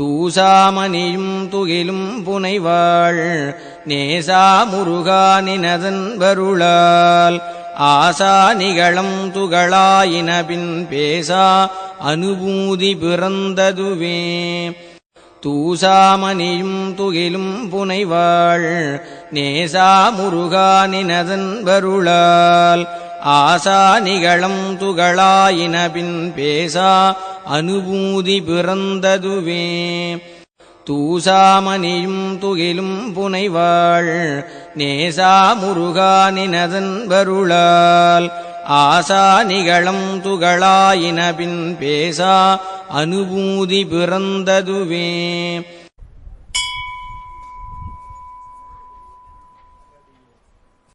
தூசாமணியும் துகிலும் புனைவாள். நேசா முருகா நினதன் வருளால். ஆசா நிகழம் துகளாயினபின் பேசா அனுபூதி பிறந்ததுவே. தூசாமணியும் துகிலும் புனைவாள். நேசா முருகா நினதன் வருளால். ஆசா நிகழம் துகளாயினபின் பேசா அனுபூதி பிறந்ததுவே. தூசாமணியும் துகிலும் புனைவாள் நேசா முருகா நினதன் வருளால். ஆசா நிகழம் துகளாயினபின் பேசா அனுபூதி பிறந்ததுவே.